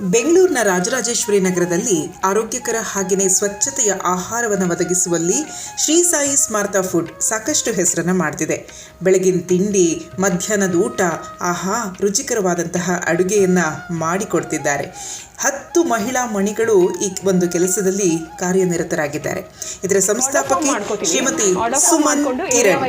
ಬೆಂಗಳೂರಿನ ರಾಜರಾಜೇಶ್ವರಿ ನಗರದಲ್ಲಿ ಆರೋಗ್ಯಕರ ಹಾಗೆಯೇ ಸ್ವಚ್ಛತೆಯ ಆಹಾರವನ್ನು ಒದಗಿಸುವಲ್ಲಿ ಶ್ರೀ ಸಾಯಿ ಸ್ಮಾರ್ತ ಫುಡ್ ಸಾಕಷ್ಟು ಹೆಸರನ್ನು ಮಾಡ್ತಿದೆ. ಬೆಳಗಿನ ತಿಂಡಿ ಮಧ್ಯಾಹ್ನದ ಊಟ ಆಹಾ ರುಚಿಕರವಾದಂತಹ ಅಡುಗೆಯನ್ನು ಮಾಡಿಕೊಡ್ತಿದ್ದಾರೆ. ಹತ್ತು ಮಹಿಳಾ ಮಣಿಗಳು ಈ ಒಂದು ಕೆಲಸದಲ್ಲಿ ಕಾರ್ಯನಿರತರಾಗಿದ್ದಾರೆ. ಇದರ ಸಂಸ್ಥಾಪಕಿ ಶ್ರೀಮತಿ ಸುಮನ್ ಕಿರಣ್.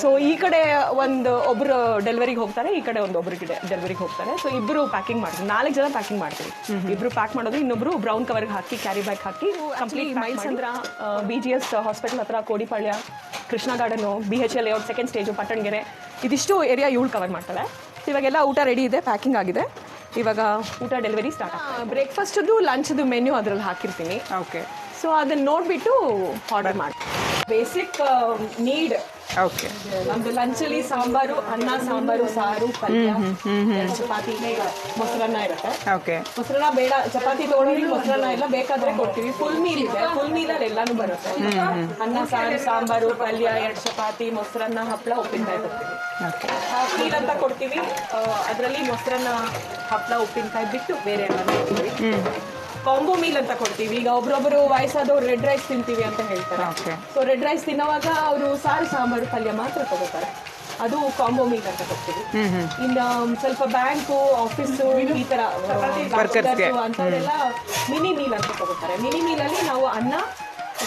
ಸೊ ಈ ಕಡೆ ಒಂದು ಒಬ್ರು ಡೆಲಿವರಿಗೆ ಹೋಗ್ತಾರೆ ಈ ಕಡೆ ಒಂದು ಒಬ್ರು ಡೆಲಿವರಿಗೆ ಹೋಗ್ತಾರೆ. ಸೊ ಇಬ್ರು ಪ್ಯಾಕಿಂಗ್ ಮಾಡ್ತೀವಿ. ನಾಲ್ಕು ಜನ ಪ್ಯಾಕಿಂಗ್ ಮಾಡ್ತೀವಿ. ಇಬ್ರು ಪ್ಯಾಕ್ ಮಾಡೋದು ಇನ್ನೊಬ್ರು ಬ್ರೌನ್ ಕವರ್ಗೆ ಹಾಕಿ ಕ್ಯಾರಿ ಬ್ಯಾಗ್ ಹಾಕಿ complete Mylasandra B G S hospital ಹತ್ರ Kodipalya Krishna garden B H L layout second stage Pattanagere ಇದಿಷ್ಟು ಏರಿಯಾ ಇವಳು ಕವರ್ ಮಾಡ್ತಾಳೆ ಇವಾಗೆಲ್ಲ ಊಟ ರೆಡಿ ಇದೆ ಪ್ಯಾಕಿಂಗ್ ಆಗಿದೆ. ಇವಾಗ ಊಟ ಡೆಲಿವರಿ ಸ್ಟಾರ್ಟ್ ಬ್ರೇಕ್ಫಾಸ್ಟದ್ದು ಲಂಚ್ದು ಮೆನ್ಯೂ ಅದ್ರಲ್ಲಿ ಹಾಕಿರ್ತೀನಿ. ಓಕೆ ಸೊ ಅದನ್ನ ನೋಡ್ಬಿಟ್ಟು ಆರ್ಡರ್ ಮಾಡಿ ಬೇಸಿಕ್ ನೀಡ್ ಓಕೆ ನಮ್ದು ಲಂಚಲ್ಲಿ ಸಾಂಬಾರು ಅನ್ನ ಸಾಂಬಾರು ಸಾರು ಪಲ್ಯ ಎರಡು ಚಪಾತಿ ಮೊಸರನ್ನ ಇರುತ್ತೆ. ಓಕೆ ಮೊಸರನ್ನ ಬೇಡ ಚಪಾತಿ ತಗೊಳ್ಳೋರಿಗೆ ಮೊಸರನ್ನ ಎಲ್ಲ ಬೇಕಾದ್ರೆ ಕೊಡ್ತೀವಿ. ಫುಲ್ ಮೀಲ್ ಇದೆ. ಫುಲ್ ಮೀಲಲ್ಲಿ ಎಲ್ಲಾನು ಬರುತ್ತೆ. ಅನ್ನ ಸಾರು ಸಾಂಬಾರು ಪಲ್ಯ ಎರಡು ಚಪಾತಿ ಮೊಸರನ್ನ ಹಪ್ಪಳ ಉಪ್ಪಿನಕಾಯಿ ಕೊಡ್ತೀವಿ. ಮೀಲ್ ಅಂತ ಕೊಡ್ತೀವಿ. ಅದರಲ್ಲಿ ಮೊಸರನ್ನ ಹಪ್ಪಳ ಉಪ್ಪಿನಕಾಯಿ ಬಿಟ್ಟು ಬೇರೆ ಎಲ್ಲ ಕೊಡ್ತೀವಿ. ಕಾಂಬೋ ಮೀಲ್ ಅಂತ ಕೊಡ್ತೀವಿ. ಈಗ ಒಬ್ರೊಬ್ರು ವಯಸ್ಸಾದವ್ರು ರೆಡ್ ರೈಸ್ ತಿಂತೀವಿ ಅಂತ ಹೇಳ್ತಾರೆ. ಓಕೆ ಸೊ ರೆಡ್ ರೈಸ್ ತಿನ್ನೋವಾಗ ಅವರು ಸಾರು ಸಾಂಬಾರು ಪಲ್ಯ ಮಾತ್ರ ತಗೋತಾರೆ. ಅದು ಕಾಂಬೋ ಮೀಲ್ ಅಂತ ಕೊಡ್ತೀವಿ. ಇನ್ನು ಸ್ವಲ್ಪ ಬ್ಯಾಂಕು ಆಫೀಸು ಈ ತರ ಅಂತದೆಲ್ಲ ಅಂತವರೆಲ್ಲ ಮಿನಿ ಮೀಲ್ ಅಂತ ತಗೋತಾರೆ. ಮಿನಿ ಮೀಲಲ್ಲಿ ನಾವು ಅನ್ನ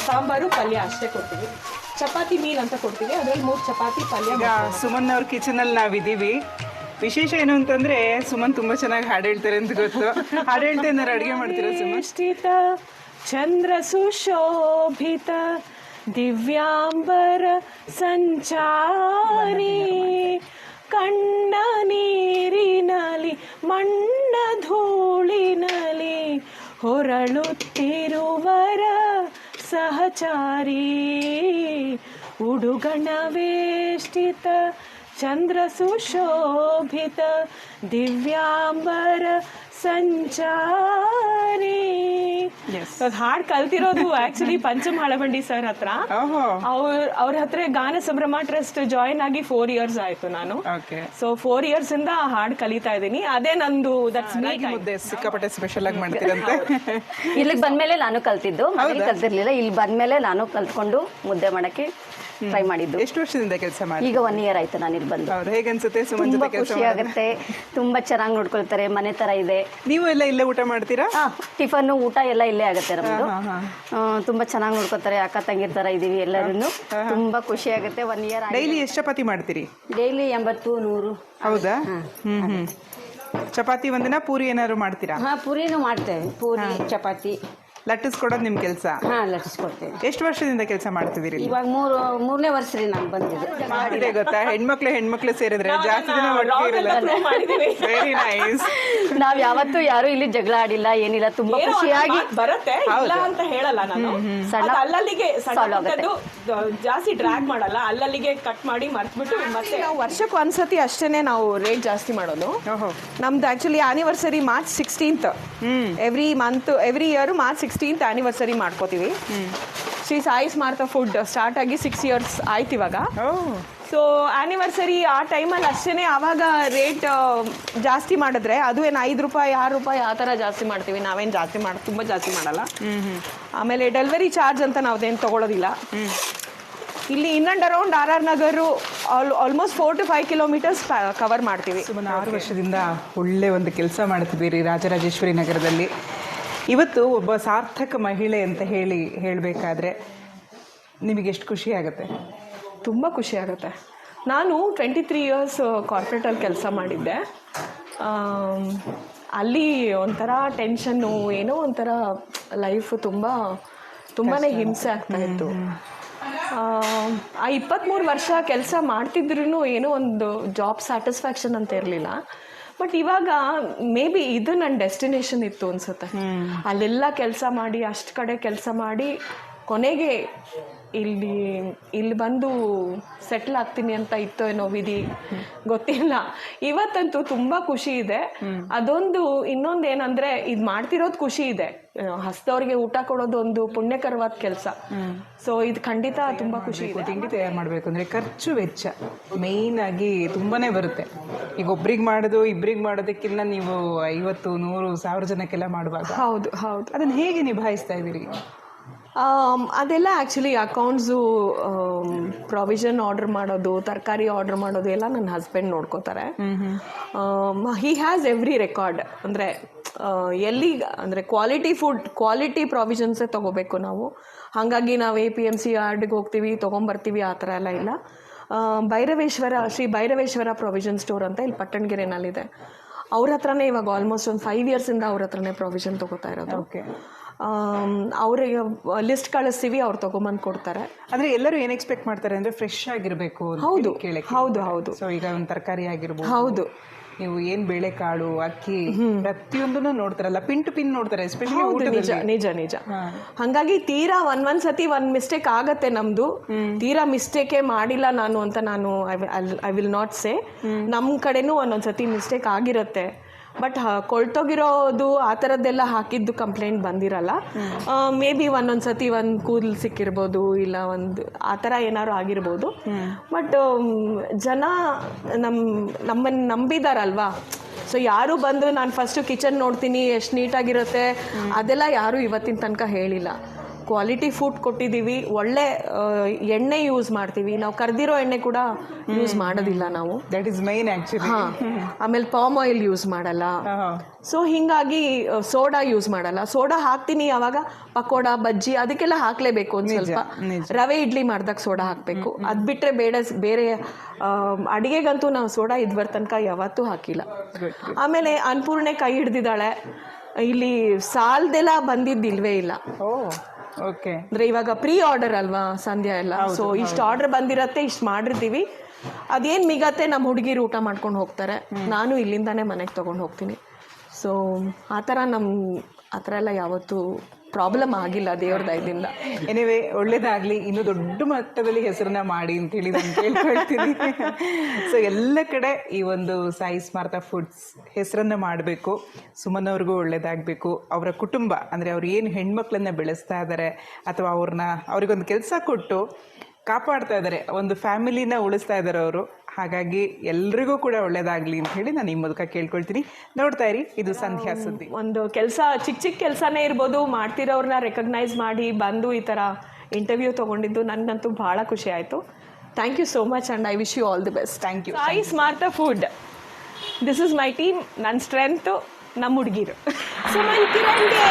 ಸಾಂಬಾರು ಪಲ್ಯ ಅಷ್ಟೇ ಕೊಡ್ತೀವಿ. ಚಪಾತಿ ಮೀಲ್ ಅಂತ ಕೊಡ್ತೀವಿ. ಅದ್ರಲ್ಲಿ ಮೂರು ಚಪಾತಿ ಪಲ್ಯ ಈಗ ಸುಮನ್ ಅವ್ರ ಕಿಚನ್ ಅಲ್ಲಿ ನಾವಿದ್ದೀವಿ. ವಿಶೇಷ ಏನು ಅಂತಂದ್ರೆ ಸುಮನ್ ತುಂಬಾ ಚೆನ್ನಾಗಿ ಹಾಡು ಹೇಳ್ತಾರೆ ಅಂತ ಗೊತ್ತು. ಹಾಡು ಹೇಳ್ತಾ ಅಡುಗೆ ಮಾಡ್ತೀರಾ ಸುಮನ್? ಚಂದ್ರ ಸುಶೋಭಿತ, ದಿವ್ಯಾಂಬರ ಸಂಚಾರಿ ಕಣ್ಣ ನೀರಿನಲಿ ಮಣ್ಣ ಧೂಳಿನಲಿ ಹೊರಳುತ್ತಿರುವರ ಸಹಚಾರಿ, ಉಡುಗಣವೇಷ್ಟಿತ ಚಂದ್ರ ಸುಶೋಭಿತ ದಿವ್ಯಾಂಬರ ಸಂಚಾರಿ. ಅದ್ ಹಾಡ್ ಕಲ್ತಿರೋದು ಆಕ್ಚುಲಿ ಪಂಚಮ್ ಹಳಬಂಡಿ ಸರ್ ಹತ್ರ ಅವ್ರ ಅವ್ರ ಹತ್ರ ಗಾನ ಸಂಭ್ರಮ ಟ್ರಸ್ಟ್ ಜಾಯಿನ್ ಆಗಿ ಫೋರ್ ಇಯರ್ಸ್ ಆಯ್ತು ನಾನು. ಓಕೆ ಸೊ ಫೋರ್ ಇಯರ್ಸ್ ಇಂದ ಹಾಡು ಕಲಿತಾ ಇದ್ದೀನಿ. ಅದೇ ನಂದು ದಟ್ಸ್ ಮುದ್ದೆ ಸಿಕ್ಕಾಪಟ್ಟೆ ಸ್ಪೆಷಲ್ ಆಗಿ ಮಾಡ್ತೀರಂತೆ. ಇಲ್ಲಿಗೆ ಬಂದ್ಮೇಲೆ ನಾನು ಕಲ್ತಿದ್ದು. ಕಲ್ತಿರ್ಲಿಲ್ಲ. ಇಲ್ಲಿ ಬಂದ್ಮೇಲೆ ನಾನು ಕಲ್ತ್ಕೊಂಡು ಮುದ್ದೆ ಮಾಡಕ್ಕೆ ಟ್ರೈ ಮಾಡಿದ್ದು. ಎಷ್ಟು ವರ್ಷದಿಂದ ಕೆಲಸ ಮಾಡಿ ಈಗ ಒನ್ ಇಯರ್ ಆಯ್ತು ನಾನು ಇಲ್ಲಿ ಬಂದು ಅವ್ರು ಹೇಗನ್ಸುತ್ತೆ ಸುಮನ್ ತುಂಬಾ ಜೊತೆ ಕೆಲಸ ಖುಷಿ ಆಗುತ್ತೆ ತುಂಬಾ ಚೆನ್ನಾಗಿ ನೋಡ್ಕೊಳ್ತಾರೆ ಮನೆ ತರ ಇದೆ. ನೀವು ಎಲ್ಲ ಇಲ್ಲೇ ಊಟ ಮಾಡ್ತೀರಾ? ಟಿಫನ್ ಊಟ ಎಲ್ಲ ಇಲ್ಲೇ ಆಗುತ್ತೆ ನಮ್ದು. ಆ, ತುಂಬಾ ಚೆನ್ನಾಗಿ ನೋಡ್ಕೊತಾರೆ ಅಕ್ಕ ತಂಗಿರ್ ತರ ಇದೀವಿ ಎಲ್ಲರೂ ತುಂಬಾ ಖುಷಿ ಆಗುತ್ತೆ ಒನ್ ಇಯರ್ ಡೈಲಿ ಎಷ್ಟು ಚಪಾತಿ ಮಾಡ್ತೀರಿ? ಡೈಲಿ ಎಂಬತ್ತು ನೂರು. ಹೌದಾ? ಹ್ಮ್ ಹ್ಮ್. ಚಪಾತಿ ಒಂದಿನ ಪೂರಿ ಏನಾದ್ರು ಮಾಡ್ತೀರಾ? ಹಾ ಪೂರಿನೂ ಮಾಡ್ತೇವೆ. ಪೂರಿ ಚಪಾತಿ. ಲಟ್ಟಿಸ್ಕೊಡೋದು ನಿಮ್ ಕೆಲಸ? ಹಾ ಲಟ್ಟಿಸ್ಕೊಡ್ತೇವೆ ಎಷ್ಟು ವರ್ಷದಿಂದ ಕೆಲಸ ಮಾಡ್ತಿದ್ದೀರಿ ಇವಾಗ ಮೂರು ಮೂರನೇ ವರ್ಷ ರೀ ನಾನು ಬಂದಿದ್ದು. ಮಾಡಿದೆ ಗೊತ್ತಾ? ಹೆಣ್ಮಕ್ಳು ಹೆಣ್ಮಕ್ಳು ಸೇರಿದ್ರೆ ಜಾಸ್ತಿ ದಿನ ಒಟ್ಟಿಗೆ ಇರಲ್ಲ. ವೆರಿ ನೈಸ್ ನಾವ್ ಯಾವತ್ತೂ ಯಾರು ಇಲ್ಲಿ ಜಗಳ ಆಡಿಲ್ಲ ಏನಿಲ್ಲ ತುಂಬಾ ಖುಷಿಯಾಗಿ ಬರುತ್ತೆ ಇಲ್ಲ ಅಂತ ಹೇಳಲ್ಲ ನಾನು. ಸಣ್ಣ ಅದು ಅಲ್ಲಲ್ಲಿಗೆ ಸಣ್ಣ solve ಆಗುತ್ತೆ. ಪುಟ್ಟದ್ದು, ಜಾಸ್ತಿ ಡ್ರ್ಯಾಗ್ ಮಾಡಲ್ಲ ಅಲ್ಲಲ್ಲಿಗೆ ಕಟ್ ಮಾಡಿ ಮರ್ತ್ಬಿಟ್ಟು ಮತ್ತೆ ನಾವು ವರ್ಷಕ್ಕೆ ಒಂದ್ಸತಿ ಅಷ್ಟೇನೆ ನಾವು ರೇಟ್ ಜಾಸ್ತಿ ಮಾಡೋದು. ಓಹೋ. ನಮ್ದು actually anniversary March sixteenth every month every year March sixteenth anniversary ಮಾಡ್ಕೋತೀವಿ. Shri Sai smart food start ಆಗಿ ಸಿಕ್ಸ್ ಇಯರ್ಸ್ ಆಯ್ತು ಇವಾಗ. ಸೊ ಆನಿವರ್ಸರಿ ಆ ಟೈಮಲ್ಲಿ ಅಷ್ಟೇ ಆವಾಗ ರೇಟ್ ಜಾಸ್ತಿ ಮಾಡಿದ್ರೆ ಅದು ಏನು ಐದು ರೂಪಾಯಿ ಆರು ರೂಪಾಯಿ ಆ ಥರ ಜಾಸ್ತಿ ಮಾಡ್ತೀವಿ. ನಾವೇನು ಜಾಸ್ತಿ ಮಾಡಿ ತುಂಬ ಜಾಸ್ತಿ ಮಾಡಲ್ಲ. ಆಮೇಲೆ ಡೆಲಿವರಿ ಚಾರ್ಜ್ ಅಂತ ನಾವದೇನು ತಗೊಳ್ಳೋದಿಲ್ಲ ಇಲ್ಲಿ in and around R R Nagar all almost four to five kilometres cover ಮಾಡ್ತೀವಿ. ಸುಮಾರು ಆರು ವರ್ಷದಿಂದ ಒಳ್ಳೆ ಒಂದು ಕೆಲಸ ಮಾಡ್ತಿದ್ದೀರಿ ರಾಜರಾಜೇಶ್ವರಿ ನಗರದಲ್ಲಿ. ಇವತ್ತು ಒಬ್ಬ ಸಾರ್ಥಕ ಮಹಿಳೆ ಅಂತ ಹೇಳಿ ಹೇಳಬೇಕಾದ್ರೆ ನಿಮಗೆ ಎಷ್ಟು ಖುಷಿ ಆಗುತ್ತೆ? ತುಂಬ ಖುಷಿ ಆಗುತ್ತೆ. ನಾನು ಟ್ವೆಂಟಿ ತ್ರೀ ಇಯರ್ಸ್ ಕಾರ್ಪೊರೇಟಲ್ಲಿ ಕೆಲಸ ಮಾಡಿದ್ದೆ. ಅಲ್ಲಿ ಒಂಥರ ಟೆನ್ಷನ್ನು ಏನೋ ಒಂಥರ ಲೈಫ್ ತುಂಬ ತುಂಬಾ ಹಿಂಸೆ ಆಗ್ತಾ ಇತ್ತು. ಆ ಇಪ್ಪತ್ತ್ಮೂರು ವರ್ಷ ಕೆಲಸ ಮಾಡ್ತಿದ್ರು ಏನೋ ಒಂದು ಜಾಬ್ ಸ್ಯಾಟಿಸ್ಫ್ಯಾಕ್ಷನ್ ಅಂತ ಇರಲಿಲ್ಲ. ಬಟ್ ಇವಾಗ ಮೇ ಬಿ ಇದು ನನ್ನ ಡೆಸ್ಟಿನೇಷನ್ ಇತ್ತು ಅನ್ಸುತ್ತೆ. ಅಲ್ಲೆಲ್ಲ ಕೆಲಸ ಮಾಡಿ ಅಷ್ಟು ಕಡೆ ಕೆಲಸ ಮಾಡಿ ಕೊನೆಗೆ ಇಲ್ಲಿ ಇಲ್ಲಿ ಬಂದು ಸೆಟ್ಲ್ ಆಗ್ತೀನಿ ಅಂತ ಇತ್ತೋ ಏನೋ ವಿಧಿ? ಗೊತ್ತಿಲ್ಲ. ಇವತ್ತಂತೂ ತುಂಬ ಖುಷಿ ಇದೆ. ಅದೊಂದು ಇನ್ನೊಂದು ಏನಂದ್ರೆ ಇದು ಮಾಡ್ತಿರೋದು ಖುಷಿ ಇದೆ. ಹಸ್ತವ್ರಿಗೆ ಊಟ ಕೊಡೋದು ಒಂದು ಪುಣ್ಯಕರವಾದ ಕೆಲಸ. ಸೊ ಇದು ಖಂಡಿತ ತುಂಬಾ ಖುಷಿ ಇದೆ. ತಿಂಡಿ ತಯಾರು ಮಾಡಬೇಕು ಅಂದ್ರೆ ಖರ್ಚು ವೆಚ್ಚ. ಮೇಯ್ನ್ ಆಗಿ ತುಂಬಾನೇ ಬರುತ್ತೆ. ಈಗ ಒಬ್ರಿಗೆ ಮಾಡೋದು ಇಬ್ರಿಗೆ ಮಾಡೋದಕ್ಕಿಂತ ನೀವು ಐವತ್ತು ನೂರು ಸಾವಿರ ಜನಕ್ಕೆಲ್ಲ ಮಾಡುವಾಗ ಹೌದು ಹೌದು. ಅದನ್ನ ಹೇಗೆ ನಿಭಾಯಿಸ್ತಾ ಇದ್ದೀರಿ? ಅದೆಲ್ಲ ಆ್ಯಕ್ಚುಲಿ ಅಕೌಂಟ್ಸು ಪ್ರಾವಿಷನ್ ಆರ್ಡರ್ ಮಾಡೋದು ತರಕಾರಿ ಆರ್ಡರ್ ಮಾಡೋದು ಎಲ್ಲ ನನ್ನ ಹಸ್ಬೆಂಡ್ ನೋಡ್ಕೋತಾರೆ. ಹಿ ಹ್ಯಾಸ್ ಎವ್ರಿ ರೆಕಾರ್ಡ್ ಅಂದರೆ ಎಲ್ಲಿ ಅಂದರೆ ಕ್ವಾಲಿಟಿ ಫುಡ್ ಕ್ವಾಲಿಟಿ ಪ್ರಾವಿಷನ್ಸೇ ತೊಗೋಬೇಕು ನಾವು. ಹಾಗಾಗಿ ನಾವು ಎ ಪಿ ಎಂ ಸಿ ಯಾರ್ಡ್ಗೆ ಹೋಗ್ತೀವಿ ತೊಗೊಂಬರ್ತೀವಿ ಆ ಥರ ಎಲ್ಲ ಇಲ್ಲ. ಆ, ಭೈರವೇಶ್ವರ ಶ್ರೀ ಭೈರವೇಶ್ವರ ಪ್ರಾವಿಷನ್ ಸ್ಟೋರ್ ಅಂತ ಇಲ್ಲಿ ಪಟ್ಟಣಗೆರೆನಲ್ಲಿದೆ. ಅವ್ರ ಹತ್ರನೇ ಇವಾಗ ಆಲ್ಮೋಸ್ಟ್ ಒಂದು ಫೈವ್ ಇಯರ್ಸಿಂದ ಅವ್ರ ಹತ್ರನೇ ಪ್ರಾವಿಷನ್ ತೊಗೋತಾ ಇರೋದು. ಓಕೆ ಅವ್ರಿಗೆ ಲಿಸ್ಟ್ ಕಳಿಸ್ತೀವಿ ಅವ್ರು ತೊಗೊಂಬಂದು ಕೊಡ್ತಾರೆ. ಅಂದ್ರೆ ಎಲ್ಲರೂ ಏನ್ ಎಕ್ಸ್ಪೆಕ್ಟ್ ಮಾಡ್ತಾರೆ ಅಂದ್ರೆ ಫ್ರೆಶ್ ಆಗಿರ್ಬೇಕು ಹೌದು ಹೌದು ಹೌದು. ಸೊ ಈಗ ಒಂದು ತರಕಾರಿ ಆಗಿರ್ಬೋದು. ಹೌದು. ನೀವು ಏನ್ ಬೇಳೆಕಾಳು ಅಕ್ಕಿ ಪ್ರತಿಯೊಂದನ್ನು ನೋಡ್ತಾರಲ್ಲ ಪಿನ್ ಟು ಪಿನ್ ನೋಡ್ತಾರೆ ಎಸ್ಪೆಷಲಿ ನಿಜ ನಿಜ ನಿಜ. ಹಂಗಾಗಿ ತೀರಾ ಒಂದ್ ಒಂದ್ ಸತಿ ಒಂದ್ ಮಿಸ್ಟೇಕ್ ಆಗತ್ತೆ ನಮ್ದು. ತೀರಾ ಮಿಸ್ಟೇಕೇ ಮಾಡಿಲ್ಲ ನಾನು ಅಂತ ನಾನು ಐ ವಿಲ್ ನಾಟ್ ಸೇ ನಮ್ ಕಡೆನೂ ಒಂದೊಂದ್ ಸತಿ ಮಿಸ್ಟೇಕ್ ಆಗಿರತ್ತೆ. ಬಟ್ ಕೊಳ್ತೋಗಿರೋದು ಆ ಥರದ್ದೆಲ್ಲ ಹಾಕಿದ್ದು ಕಂಪ್ಲೇಂಟ್ ಬಂದಿರಲ್ಲ. ಮೇ ಬಿ ಒಂದೊಂದು ಸತಿ ಒಂದು ಕೂದಲು ಸಿಕ್ಕಿರ್ಬೋದು ಇಲ್ಲ ಒಂದು ಆ ಥರ ಏನಾದ್ರು ಆಗಿರ್ಬೋದು. ಬಟ್ ಜನ ನಮ್ಮ ನಮ್ಮನ್ನು ನಂಬಿದಾರಲ್ವಾ? ಸೊ ಯಾರು ಬಂದು ನಾನು ಫಸ್ಟು ಕಿಚನ್ ನೋಡ್ತೀನಿ ಎಷ್ಟು ನೀಟಾಗಿರುತ್ತೆ ಅದೆಲ್ಲ ಯಾರೂ ಇವತ್ತಿನ ತನಕ ಹೇಳಿಲ್ಲ. ಕ್ವಾಲಿಟಿ ಫುಡ್ ಕೊಟ್ಟಿದ್ದೀವಿ ಒಳ್ಳೆ ಎಣ್ಣೆ ಯೂಸ್ ಮಾಡ್ತೀವಿ. ನಾವು ಕರೆದಿರೋ ಎಣ್ಣೆ ಕೂಡ ಯೂಸ್ ಮಾಡೋದಿಲ್ಲ ನಾವು. ದಟ್ ಇಸ್ ಮೈನ್ ಆ್ಯಕ್ಚುಲಿ ಹಾ ಆಮೇಲೆ ಪಾಮ್ ಆಯಿಲ್ ಯೂಸ್ ಮಾಡಲ್ಲ. ಸೊ ಹಿಂಗಾಗಿ ಸೋಡಾ ಯೂಸ್ ಮಾಡಲ್ಲ. ಸೋಡಾ ಹಾಕ್ತೀನಿ ಯಾವಾಗ? ಪಕೋಡ ಬಜ್ಜಿ ಅದಕ್ಕೆಲ್ಲ ಹಾಕ್ಲೇಬೇಕು ಒಂದು ಸ್ವಲ್ಪ. ರವೆ ಇಡ್ಲಿ ಮಾಡ್ದಾಗ ಸೋಡಾ ಹಾಕಬೇಕು. ಅದು ಬಿಟ್ಟರೆ ಬೇಡ ಬೇರೆ ಅಡಿಗೆಗಂತೂ ನಾವು ಸೋಡಾ ಇದ್ವರ ತನಕ ಯಾವತ್ತೂ ಹಾಕಿಲ್ಲ. ಆಮೇಲೆ ಅನ್ಪೂರ್ಣೆ ಕೈ ಹಿಡ್ದಿದ್ದಾಳೆ. ಇಲ್ಲಿ ಸಾಲದೆಲ್ಲ ಬಂದಿದ್ದಿಲ್ವೇ ಇಲ್ಲ. ಅಂದ್ರೆ ಇವಾಗ ಪ್ರೀ ಆರ್ಡರ್ ಅಲ್ವಾ ಸಂಧ್ಯಾ ಎಲ್ಲ? ಸೊ ಇಷ್ಟು ಆರ್ಡರ್ ಬಂದಿರತ್ತೆ ಇಷ್ಟು ಮಾಡಿರ್ತೀವಿ. ಅದೇನು ಮಿಗತ್ತೆ ನಮ್ಮ ಹುಡುಗಿರು ಊಟ ಮಾಡ್ಕೊಂಡು ಹೋಗ್ತಾರೆ. ನಾನು ಇಲ್ಲಿಂದಾನೇ ಮನೆಗೆ ತೊಗೊಂಡು ಹೋಗ್ತೀನಿ. ಸೊ ಆ ಥರ ನಮ್ಮ ಆ ಥರ ಎಲ್ಲ ಯಾವತ್ತೂ ಪ್ರಾಬ್ಲಮ್ ಆಗಿಲ್ಲ ದೇವ್ರ ದಯದಿಂದ. ಎನಿವೆ ಒಳ್ಳೇದಾಗ್ಲಿ. ಇನ್ನು ದೊಡ್ಡ ಮಟ್ಟದಲ್ಲಿ ಹೆಸರನ್ನ ಮಾಡಿ ಅಂತ ಹೇಳಿ ನಾನು ಕೇಳ್ಕೊಳ್ತೀನಿ ಸೊ ಎಲ್ಲ ಕಡೆ ಈ ಒಂದು ಸಾಯಿ ಸ್ಮಾರ್ಥ ಫುಡ್ಸ್ ಹೆಸರನ್ನ ಮಾಡಬೇಕು. ಸುಮನ್ ಅವ್ರಿಗೂ ಒಳ್ಳೇದಾಗಬೇಕು. ಅವರ ಕುಟುಂಬ, ಅಂದರೆ ಅವ್ರು ಏನು ಹೆಣ್ಮಕ್ಳನ್ನ ಬೆಳೆಸ್ತಾ ಇದ್ದಾರೆ ಅಥವಾ ಅವ್ರನ್ನ ಅವ್ರಿಗೊಂದು ಕೆಲಸ ಕೊಟ್ಟು ಕಾಪಾಡ್ತಾ ಇದ್ದಾರೆ ಒಂದು ಫ್ಯಾಮಿಲಿನ ಉಳಿಸ್ತಾ ಇದ್ದಾರೆ ಅವರು. ಹಾಗಾಗಿ ಎಲ್ರಿಗೂ ಕೂಡ ಒಳ್ಳೇದಾಗಲಿ ಅಂತ ಹೇಳಿ ನಾನು ಈ ಮೂಲಕ ಕೇಳ್ಕೊಳ್ತೀನಿ. ನೋಡ್ತಾ ಇರಿ ಇದು ಸಂಧ್ಯಾ ಸುದ್ದಿ. ಒಂದು ಕೆಲಸ ಚಿಕ್ಕ ಚಿಕ್ಕ ಕೆಲಸನೇ ಇರ್ಬೋದು. ಮಾಡ್ತಿರೋರ್ನ ರೆಕಗ್ನೈಸ್ ಮಾಡಿ ಬಂದು ಈ ಥರ ಇಂಟರ್ವ್ಯೂ ತಗೊಂಡಿದ್ದು ನನಗಂತೂ ಭಾಳ ಖುಷಿ ಆಯಿತು. Thank you so much and I wish you all the best thank you I smart food this is my team ನನ್ನ ಸ್ಟ್ರೆಂತು ನಮ್ಮ ಹುಡುಗಿರು. ಸುಮನ್ ಕಿರಣ್ಗೆ